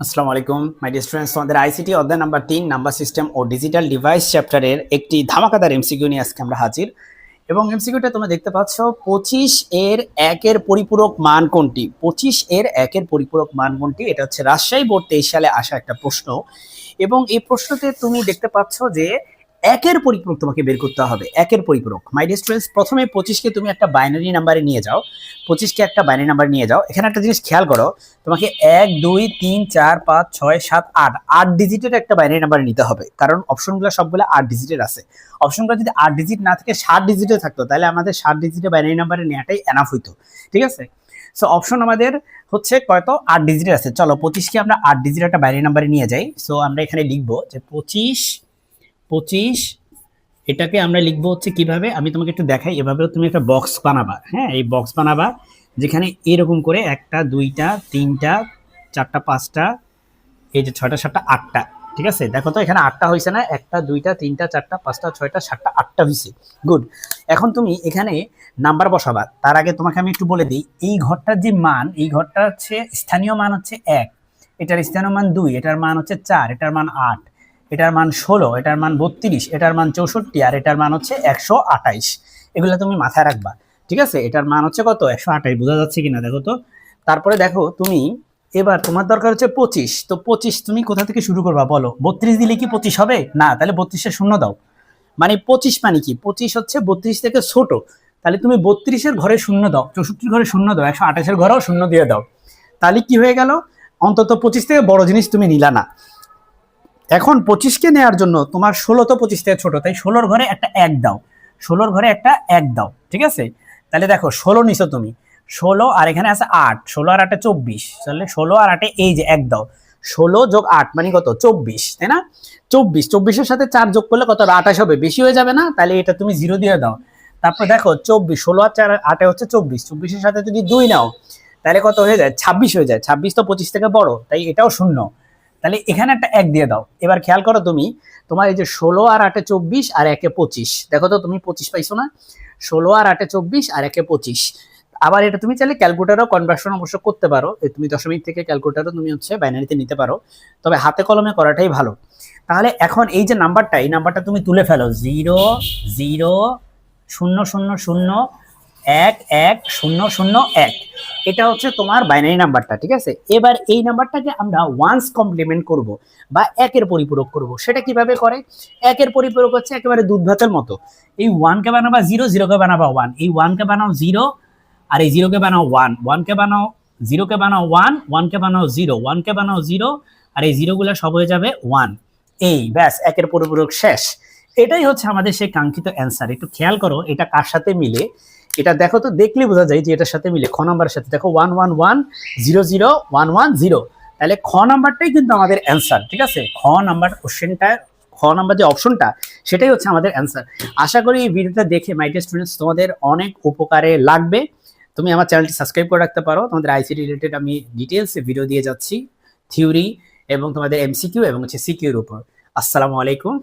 আসসালামু আলাইকুম my dear students তোমাদের আইসিটি অধ্যায় নাম্বার তিন নাম্বার সিস্টেম ও ডিজিটাল ডিভাইস চ্যাপ্টারের একটি ধামাকাদার এমসিকিউ নিয়ে আজকে আমরা হাজির। এবং এমসিকিউটা তোমরা দেখতে পাচ্ছ, পঁচিশ এর একের পরিপূরক মান কোনটি? পঁচিশ এর একের পরিপূরক মান কোনটি? এটা হচ্ছে রাজশাহী বোর্ড তেইশ সালে আসা একটা প্রশ্ন। এবং এই প্রশ্নতে তুমি দেখতে পাচ্ছ যে একের পরিপূরক তোমাকে বের করতে হবে, একের পরিপূরক। মাই ডিয়ার স্টুডেন্টস প্রথমে পঁচিশকে তুমি একটা বাইনারি নাম্বারে নিয়ে যাও। পঁচিশকে একটা বাইনারি নাম্বার নিয়ে যাও। এখানে একটা জিনিস খেয়াল করো, তোমাকে এক, দুই, তিন, চার, পাঁচ, ছয়, সাত, আট আট ডিজিটের একটা বাইনারি নাম্বার নিতে হবে। কারণ অপশনগুলো সবগুলো আট ডিজিটের আছে। অপশনগুলো যদি আট ডিজিট না থাকে ষাট ডিজিটে থাকতো। তাহলে আমাদের সাত ডিজিটের বাইনারি নাম্বারে নেওয়াটাই এনাফ হইতো। ঠিক আছে? সো অপশন আমাদের হচ্ছে কয়তো? আট ডিজিটের আছে। চলো, পঁচিশকে আমরা আট ডিজিটের একটা বাইনারি নাম্বারে নিয়ে যাই। সো আমরা এখানে লিখব যে পঁচিশ পঁচিশ, এটাকে আমরা লিখব হচ্ছে কীভাবে? আমি তোমাকে একটু দেখাই, এভাবেও তুমি একটা বক্স বানাবা। হ্যাঁ এই বক্স বানাবা, যেখানে এরকম করে একটা, দুইটা, তিনটা, চারটা, পাঁচটা, এই যে ছয়টা, সাতটা, আটটা, ঠিক আছে? দেখো তো, এখানে আটটা হয়েছে না? একটা, দুইটা, তিনটা, চারটা, পাঁচটা, ছয়টা, সাতটা, আটটা হয়েছে গুড এখন তুমি এখানে নাম্বার বসাবা। তার আগে তোমাকে আমি একটু বলে দিই, এই ঘরটার যে মান, এই ঘরটা হচ্ছে স্থানীয় মান হচ্ছে এক, এটার স্থানীয় মান দুই, এটার মান হচ্ছে চার, এটার মান আট। এটার মান ষোলো, এটার মান বত্রিশ, এটার মান চৌষট্টি, আর এটার মান হচ্ছে একশো আঠাইশ। এগুলো তুমি মাথায় রাখবা, ঠিক আছে? এটার মান হচ্ছে কত? একশো আঠাইশ, বোঝা যাচ্ছে কিনা? দেখো তো। তারপরে দেখো, তুমি এবার তোমার দরকার হচ্ছে পঁচিশ। তো পঁচিশ তুমি কোথা থেকে শুরু করবা বলো? বত্রিশ দিলে কি পঁচিশ হবে? না, তাহলে বত্রিশে শূন্য দাও। মানে পঁচিশ মানে কি? পঁচিশ হচ্ছে বত্রিশ থেকে ছোট। তাহলে তুমি বত্রিশের ঘরে শূন্য দাও, চৌষট্টির ঘরে শূন্য দাও, একশো আঠাশের ঘরেও শূন্য দিয়ে দাও। তাহলে কি হয়ে গেল? অন্তত পঁচিশ থেকে বড় জিনিস তুমি নিলা না। এখন পঁচিশকে নেওয়ার জন্য তোমার ষোলো তো পঁচিশ থেকে ছোট, তাই ষোলোর ঘরে একটা এক দাও। ষোলোর ঘরে একটা এক দাও, ঠিক আছে? তাহলে দেখো, ষোলো নিছো তুমি। ষোলো, আর এখানে আছে আট। ষোলো আর আটে চব্বিশ। তাহলে ষোলো আর আটে এই যে এক দাও। ষোলো যোগ আট মানে কত? চব্বিশ, তাই না? চব্বিশ, চব্বিশের সাথে চার যোগ করলে কত? আঠাশ হবে। বেশি হয়ে যাবে না? তাহলে এটা তুমি জিরো দিয়ে দাও। তারপর দেখো, চব্বিশ, ষোলো আর চার, আটে হচ্ছে চব্বিশ। চব্বিশের সাথে যদি দুই নাও, তাহলে কত হয়ে যায়? ছাব্বিশ হয়ে যায়। ছাব্বিশ তো পঁচিশ থেকে বড়, তাই এটাও শূন্য। তাহলে এখানে একটা এক দিয়ে দাও। এবার খেয়াল করো তুমি, তোমার এই যে ষোলো আর আটে চব্বিশ আর একে পঁচিশ। দেখো তো, তুমি পঁচিশ পাইছো না? ষোলো আর আটে চব্বিশ আর একে পঁচিশ। আবার এটা তুমি চাইলে ক্যালকুলেটারও কনভার্সন অবশ্য করতে পারো। তুমি দশমিক থেকে ক্যালকুলেটারও তুমি হচ্ছে বাইনারিতে নিতে পারো। তবে হাতে কলমে করাটাই ভালো। তাহলে এখন এই যে নাম্বারটা, এই নাম্বারটা তুমি তুলে ফেলো। জিরো জিরো, শূন্য শূন্য শূন্য, এক এক, শূন্য শূন্য, এক। এটা হচ্ছে তোমার বাইনারি নাম্বারটা ঠিক আছে? এবার এই নাম্বারটাকে আমরা ওয়ান্স কমপ্লিমেন্ট করব বা একের পরিপূরক করব। সেটা কীভাবে করে? একের পরিপূরক হচ্ছে একেবারে দুধ ভাতের মতো। এই ওয়ানকে বানাবা জিরো জিরোকে বানাবা ওয়ান এই ওয়ানকে বানাও জিরো আর এই জিরোকে বানাও ওয়ান ওয়ানকে বানাও জিরোকে বানাও ওয়ান ওয়ানকে বানাও জিরো ওয়ানকে বানাও জিরো আর এই জিরোগুলো সব হয়ে যাবে ওয়ান এই, ব্যাস, একের পরিপূরক শেষ। এটাই হচ্ছে আমাদের সেই কাঙ্ক্ষিত অ্যান্সার একটু খেয়াল করো, এটা কার সাথে মিলে? এটা দেখো তো দেখলে বোঝা যায় যে এটার সাথে মিলে, খ নাম্বারের সাথে। দেখো one one one zero zero one one zero তাহলে খ নাম্বারটাই কিন্তু আমাদের অ্যান্সার ঠিক আছে? খ নাম্বার কোশ্চেনটা খ নাম্বার যে অপশনটা সেটাই হচ্ছে আমাদের অ্যান্সার আশা করি এই ভিডিওটা দেখে মাইডিয়ার স্টুডেন্টস তোমাদের অনেক উপকারে লাগবে। তুমি আমার চ্যানেলটি সাবস্ক্রাইব করে রাখতে পারো। তোমাদের আইসি রিলেটেড আমি ডিটেলসে ভিডিও দিয়ে যাচ্ছি থিওরি এবং তোমাদের এমসিকিউ এবং হচ্ছে সিকিউর উপর। আসসালামু আলাইকুম।